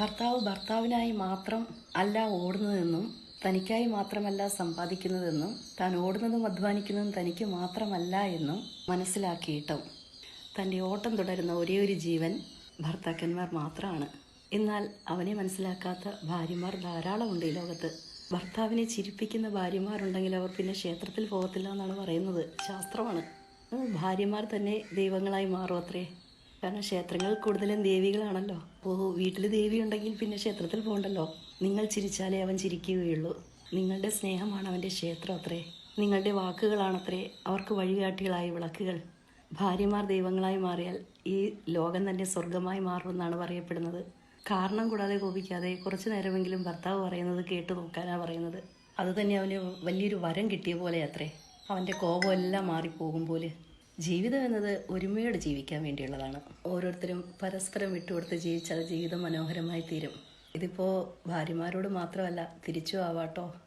ഭർത്താവ് ഭർത്താവിനായി മാത്രം അല്ല ഓടുന്നതെന്നും തനിക്കായി മാത്രമല്ല സമ്പാദിക്കുന്നതെന്നും താൻ ഓടുന്നതും അധ്വാനിക്കുന്നതും തനിക്ക് മാത്രമല്ല എന്നും മനസ്സിലാക്കിയിട്ടും തന്റെ ഓട്ടം തുടരുന്ന ഒരേ ഒരു ജീവൻ ഭർത്താക്കന്മാർ മാത്രമാണ്. എന്നാൽ അവനെ മനസ്സിലാക്കാത്ത ഭാര്യമാർ ധാരാളമുണ്ട് ഈ ലോകത്ത്. ഭർത്താവിനെ ചിരിപ്പിക്കുന്ന ഭാര്യമാരുണ്ടെങ്കിൽ അവർ പിന്നെ ക്ഷേത്രത്തിൽ പോകത്തില്ല എന്നാണ് പറയുന്നത്. ശാസ്ത്രമാണ്. ഭാര്യമാർ തന്നെ ദൈവങ്ങളായി മാറും അത്രേ. കാരണം ക്ഷേത്രങ്ങൾ കൂടുതലും ദേവികളാണല്ലോ. അപ്പോൾ വീട്ടിൽ ദേവി ഉണ്ടെങ്കിൽ പിന്നെ ക്ഷേത്രത്തിൽ പോകണ്ടല്ലോ. നിങ്ങൾ ചിരിച്ചാലേ അവൻ ചിരിക്കുകയുള്ളൂ. നിങ്ങളുടെ സ്നേഹമാണ് അവന്റെ ക്ഷേത്രം അത്രേ. നിങ്ങളുടെ വാക്കുകളാണത്രേ അവർക്ക് വഴികാട്ടികളായ വിളക്കുകൾ. ഭാര്യമാർ ദൈവങ്ങളായി മാറിയാൽ ഈ ലോകം തന്നെ സ്വർഗമായി മാറുമെന്നാണ് പറയപ്പെടുന്നത്. കാരണം കൂടാതെ കോപിക്കാതെ കുറച്ചു നേരമെങ്കിലും ഭർത്താവ് പറയുന്നത് കേട്ടു നോക്കാനാണ് പറയുന്നത്. അത് തന്നെ അവന് വലിയൊരു വരം കിട്ടിയ പോലെ അത്രേ. അവന്റെ കോപമെല്ലാം മാറിപ്പോകും പോലെ. ജീവിതം എന്നത് ഒരുമയോടെ ജീവിക്കാൻ വേണ്ടിയുള്ളതാണ്. ഓരോരുത്തരും പരസ്പരം വിട്ടുകൊടുത്ത് ജീവിച്ചാൽ ജീവിതം മനോഹരമായി തീരും. ഇതിപ്പോൾ ഭാര്യമാരോട് മാത്രമല്ല തിരിച്ചു ആവാട്ടോ.